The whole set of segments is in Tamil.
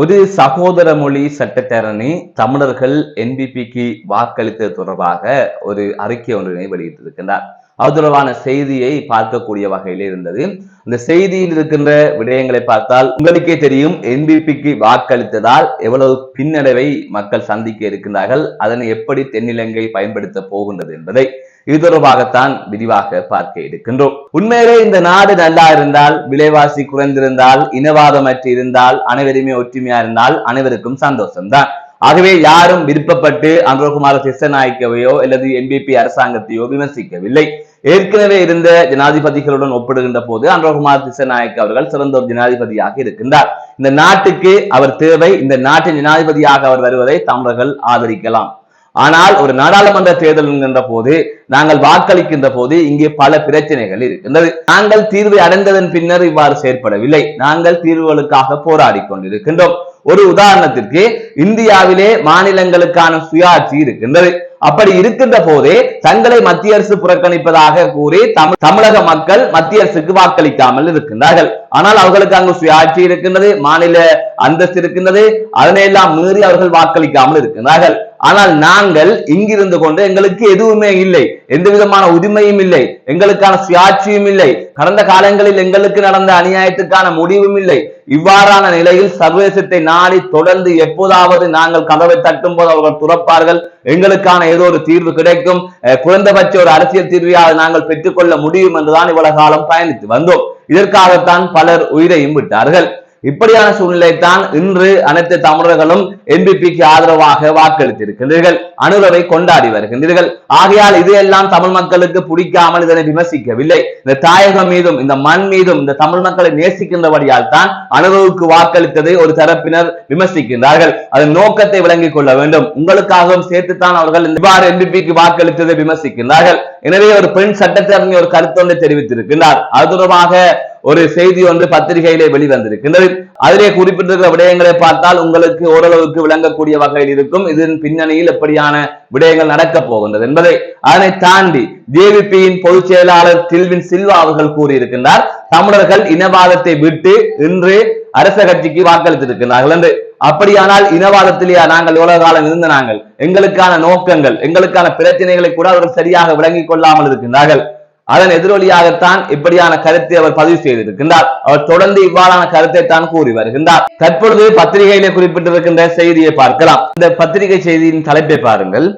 ஒரு சகோதர மொழி சட்டத்தரணி தமிழர்கள் என்பிபிக்கு வாக்களித்தது தொடர்பாக ஒரு அறிக்கை ஒன்றினை வெளியிட்டிருக்கின்றார். அது தொடர்பான செய்தியை பார்க்கக்கூடிய வகையில் இருந்தது. இந்த செய்தியில் இருக்கின்ற விடயங்களை பார்த்தால் உங்களுக்கே தெரியும் என்பிபிக்கு வாக்களித்ததால் எவ்வளவு பின்னடைவை மக்கள் சந்திக்க இருக்கின்றார்கள் அதனை எப்படி தென்னிலங்கை பயன்படுத்த போகின்றது என்பதை. இது தொடர்பாகத்தான் விரிவாக பார்க்க இருக்கின்றோம். உண்மையிலே இந்த நாடு நல்லா இருந்தால் விலைவாசி குறைந்திருந்தால் இனவாதமற்று இருந்தால் அனைவருமே ஒற்றுமையா இருந்தால் அனைவருக்கும் சந்தோஷம்தான். ஆகவே யாரும் விருப்பப்பட்டு அனுரகுமார சிசநாயக்கவையோ அல்லது என்பிபி அரசாங்கத்தையோ விமர்சிக்கவில்லை. ஏற்கனவே இருந்த ஜனாதிபதிகளுடன் ஒப்பிடுகின்ற போது அனுரகுமார் திசநாயக் அவர்கள் சிறந்த ஒரு ஜனாதிபதியாக இருக்கின்றார். இந்த நாட்டுக்கு அவர் தேவை இந்த நாட்டின் ஜனாதிபதியாக அவர் வருவதை தமிழர்கள் ஆதரிக்கலாம். ஆனால் ஒரு நாடாளுமன்ற தேர்தல் என்கின்ற போது நாங்கள் வாக்களிக்கின்ற போது இங்கே பல பிரச்சனைகள் இருக்கின்றது. நாங்கள் தீர்வை அடைந்ததன் பின்னர் இவ்வாறு செயற்படவில்லை. நாங்கள் தீர்வுகளுக்காக போராடி கொண்டிருக்கின்றோம். ஒரு உதாரணத்திற்கு இந்தியாவிலே மாநிலங்களுக்கான சுயாட்சி இருக்கின்றது. அப்படி இருக்கின்ற போதே தங்களை மத்திய அரசு புறக்கணிப்பதாக கூறி தமிழக மக்கள் மத்திய அரசுக்கு வாக்களிக்காமல் இருக்கின்றார்கள். ஆனால் அவர்களுக்கு அங்கு சுயாட்சி இருக்கின்றது மாநில அந்தஸ்து இருக்கின்றது அதனையெல்லாம் மீறி அவர்கள் வாக்களிக்காமல் இருக்கின்றார்கள். ஆனால் நாங்கள் இங்கிருந்து கொண்டு எங்களுக்கு எதுவுமே இல்லை. எந்த விதமான உரிமையும் இல்லை எங்களுக்கான சுயாட்சியும் இல்லை. கடந்த காலங்களில் எங்களுக்கு நடந்த அநியாயத்துக்கான முடிவும் இல்லை. இவ்வாறான நிலையில் சர்வதேசத்தை நாடி தொடர்ந்து எப்போதாவது நாங்கள் கதவை தட்டும் போது அவர்கள் துறப்பார்கள். எங்களுக்கான ஏதோ ஒரு தீர்வு கிடைக்கும். குறைந்தபட்ச ஒரு அரசியல் தீர்வையாக நாங்கள் பெற்றுக்கொள்ள முடியும் என்றுதான் இவ்வளவு காலம் பயணித்து வந்தோம். இதற்காகத்தான் பலர் உயிரையும் விட்டார்கள். இப்படியான சூழ்நிலை தான் இன்று அனைத்து தமிழர்களும் என்பிபிக்கு ஆதரவாக வாக்களித்திருக்கின்றீர்கள். அனுரவை கொண்டாடி வருகின்றீர்கள். ஆகையால் இதையெல்லாம் தமிழ் மக்களுக்கு பிடிக்காமல் இதனை விமர்சிக்கவில்லை. இந்த தாயகம் மீதும் இந்த மண் மீதும் இந்த தமிழ் மக்களை நேசிக்கின்றபடியால் தான் அனுரவுக்கு வாக்களித்ததை ஒரு தரப்பினர் விமர்சிக்கின்றார்கள். அதன் நோக்கத்தை விளங்கிக் கொள்ள வேண்டும். உங்களுக்காகவும் சேர்த்துத்தான் அவர்கள் இவ்வாறு என்பிபிக்கு வாக்களித்ததை விமர்சிக்கின்றார்கள். எனவே ஒரு பெண் சட்டத்தரணி ஒரு கருத்தொன்றை தெரிவித்திருக்கின்றார். அது தொடர்பாக ஒரு செய்தி வந்து பத்திரிகையிலே வெளிவந்திருக்கின்றது அதிலே குறிப்பிட்டிருக்கிற விடயங்களை பார்த்தால் உங்களுக்கு ஓரளவுக்கு விளங்கக்கூடிய வகையில் இருக்கும். இதன் பின்னணியில் எப்படியான விடயங்கள் நடக்கப் போகின்றது என்பதை அதனை தாண்டி ஜேவிபியின் பொதுச் செயலாளர் தில்வின் சில்வா அவர்கள் கூறியிருக்கின்றார். தமிழர்கள் இனவாதத்தை விட்டு இன்று அரச கட்சிக்கு வாக்களித்திருக்கிறார்கள் என்று. அப்படியானால் இனவாதத்திலேயே நாங்கள் எவ்வளவு காலம் இருந்த நாங்கள் எங்களுக்கான நோக்கங்கள் எங்களுக்கான பிரச்சனைகளை கூட அவர்கள் சரியாக விளங்கிக் கொள்ளாமல் இருக்கின்றார்கள். அதன் எதிரொலியாகத்தான் இப்படியான கருத்தை அவர் பதிவு செய்திருக்கின்றார். அவர் தொடர்ந்து இவ்வாறான கருத்தை தான் கூறி வருகின்றார். தற்பொழுது பத்திரிகையிலே குறிப்பிட்டிருக்கின்ற செய்தியை பார்க்கலாம். இந்த பத்திரிகை செய்தியின் தலைப்பை பாருங்கள்.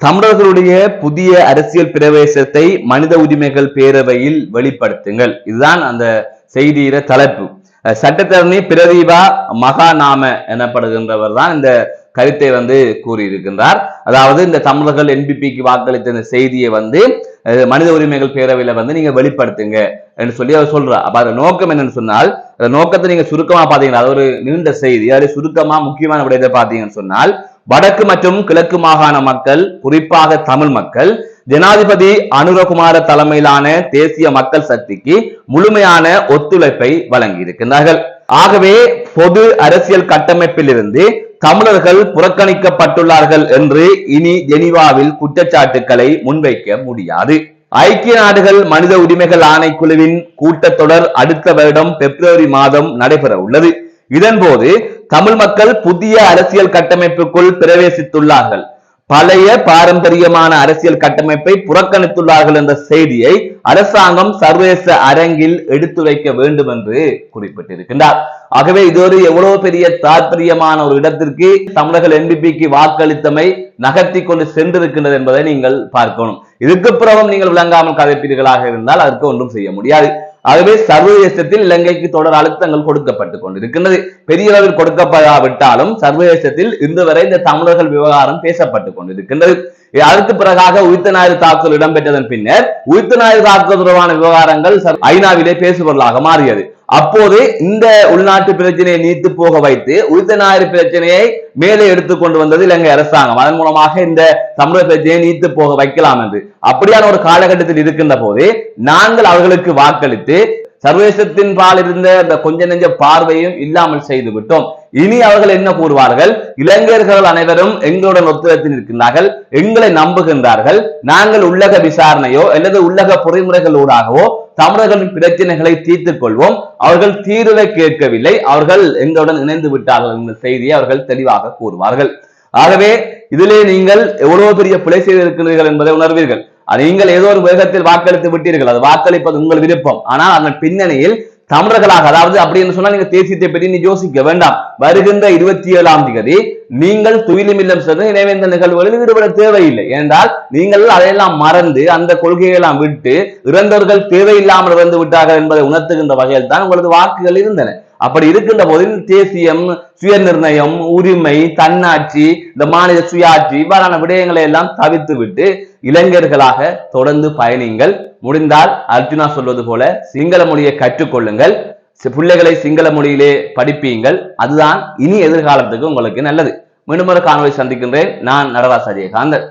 தமிழர்களுடைய புதிய அரசியல் பிரவேசத்தை மனித உரிமைகள் பேரவையில் வெளிப்படுத்துங்கள். இதுதான் அந்த செய்தியில தலைப்பு. சட்டத்தரணி பிரதீபா மகாநாம எனப்படுகின்றவர் தான் இந்த கருத்தை வந்து கூறியிருக்கின்றார். அதாவது இந்த தமிழர்கள் என்பிபிக்கு வாக்களித்த இந்த செய்தியை வந்து மனித உரிமைகள் பேரவையில வந்து நீங்க வெளிப்படுத்துங்க என்று சொல்லி அவர் சொல்றார் அப்ப அது நோக்கம் என்னன்னு சொன்னால் அந்த நோக்கத்தை நீங்க சுருக்கமா பாத்தீங்கன்னா அது ஒரு நீண்ட செய்தி. அது சுருக்கமா முக்கியமான விடயத்தை பாத்தீங்கன்னு சொன்னால் வடக்கு மற்றும் கிழக்கு மாகாண மக்கள் குறிப்பாக தமிழ் மக்கள் ஜனாதிபதி அனுரகுமார தலைமையிலான தேசிய மக்கள் சக்திக்கு முழுமையான ஒத்துழைப்பை வழங்கி இருக்கின்றார்கள் ஆகவே பொது அரசியல் கட்டமைப்பில் இருந்து தமிழர்கள் புறக்கணிக்கப்பட்டுள்ளார்கள் என்று இனி ஜெனிவாவில் குற்றச்சாட்டுக்களை முன்வைக்க முடியாது. ஐக்கிய நாடுகள் மனித உரிமைகள் ஆணைக்குழுவின் கூட்டத்தொடர் அடுத்த வருடம் பிப்ரவரி மாதம் நடைபெற உள்ளது. இதன்போது தமிழ் மக்கள் புதிய அரசியல் கட்டமைப்புக்குள் பிரவேசித்துள்ளார்கள். பழைய பாரம்பரியமான அரசியல் கட்டமைப்பை புறக்கணித்துள்ளார்கள் என்ற செய்தியை அரசாங்கம் சர்வதேச அரங்கில் எடுத்து வைக்க வேண்டும் என்று குறிப்பிட்டிருக்கின்றார். ஆகவே இது ஒரு எவ்வளவு பெரிய தாற்பயமான ஒரு இடத்திற்கு தமிழர்கள் என்பிபிக்கு வாக்களித்தமை நகர்த்தி கொண்டு சென்றிருக்கின்றது என்பதை நீங்கள் பார்க்கணும். இதுக்கு பிறகும் நீங்கள் விளங்காமல் கதைப்பீர்களாக இருந்தால் அதற்கு ஒன்றும் செய்ய முடியாது. ஆகவே சர்வதேசத்தில் இலங்கைக்கு தொடர் அழுத்தங்கள் கொடுக்கப்பட்டுக் கொண்டிருக்கின்றது. பெரிய அளவில் கொடுக்கப்படாவிட்டாலும் சர்வதேசத்தில் இன்று வரை இந்த தமிழர்கள் விவகாரம் பேசப்பட்டுக் கொண்டிருக்கின்றது. அதற்கு பிறகாக உயிர்த்த ஞாயிறு தாக்குதல் இடம்பெற்றதன் பின்னர் உயிர்த்த ஞாயிறு தாக்குதல் தொடர்பான விவகாரங்கள் ஐநாவிலே பேசுபொருளாக மாறியது. அப்போது இந்த உள்நாட்டு பிரச்சனையை நீத்து போக வைத்து உயிர்த்த ஞாயிறு பிரச்சனையை மேலே எடுத்துக்கொண்டு வந்தது இலங்கை அரசாங்கம். அதன் மூலமாக இந்த தமிழக பிரச்சனையை நீத்து போக வைக்கலாம் என்று. அப்படியான ஒரு காலகட்டத்தில் இருக்கின்ற போது நாங்கள் அவர்களுக்கு வாக்களித்து சர்வதேசத்தின் பால் இருந்த அந்த கொஞ்ச நெஞ்ச பார்வையும் இல்லாமல் செய்து விட்டோம் இனி அவர்கள் என்ன கூறுவார்கள்? இளைஞர்கள் அனைவரும் எங்களுடன் ஒத்துழைத்து நிற்கின்றார்கள் எங்களை நம்புகின்றார்கள். நாங்கள் உள்ளக விசாரணையோ அல்லது உள்ளக பொறிமுறைகளூடாகவோ தமிழர்களின் பிரச்சனைகளை தீர்த்துக் கொள்வோம். அவர்கள் தீர்வை கேட்கவில்லை. அவர்கள் எங்களுடன் இணைந்து விட்டார்கள் என்ற செய்தியை அவர்கள் தெளிவாக கூறுவார்கள். ஆகவே இதிலே நீங்கள் எவ்வளவு பெரிய பிழை செய்திருக்கிறீர்கள் என்பதை உணர்வீர்கள். நீங்கள் ஏதோ ஒரு வேகத்தில் வாக்களித்து விட்டீர்கள். அது வாக்களிப்பது உங்கள் விருப்பம். ஆனால் அதன் பின்னணியில் தமிழர்களாக அதாவது அப்படின்னு சொன்னா நீங்க தேசியத்தை பற்றி நீ யோசிக்க வேண்டாம். வருகின்ற இருபத்தி ஏழாம் தேதி நீங்கள் துயிலுமில்லம் சென்று நினைவேந்த நிகழ்வுகளில் ஈடுபட தேவையில்லை. என்றால் நீங்கள் அதையெல்லாம் மறந்து அந்த கொள்கையெல்லாம் விட்டு இறந்தவர்கள் தேவையில்லாமல் இறந்து விட்டார்கள் என்பதை உணர்த்துகின்ற வகையில் தான் உங்களது வாக்குகள் இருந்தன. அப்படி இருக்கின்ற போது தேசியம் சுய நிர்ணயம் உரிமை தன்னாட்சி இந்த மாநில சுயாட்சி இவ்வாறான விடயங்களை எல்லாம் தவிர்த்து விட்டு இளைஞர்களாக தொடர்ந்து பயணிங்கள். முடிந்தால் அர்ஜுனா சொல்வது போல சிங்கள மொழியை கற்றுக்கொள்ளுங்கள். பிள்ளைகளை சிங்கள மொழியிலே படிப்பீங்கள். அதுதான் இனி எதிர்காலத்துக்கு உங்களுக்கு நல்லது. மீண்டும் ஒரு காணொலி சந்திக்கின்றேன். நான் நடராஜ் அஜயகாந்தன்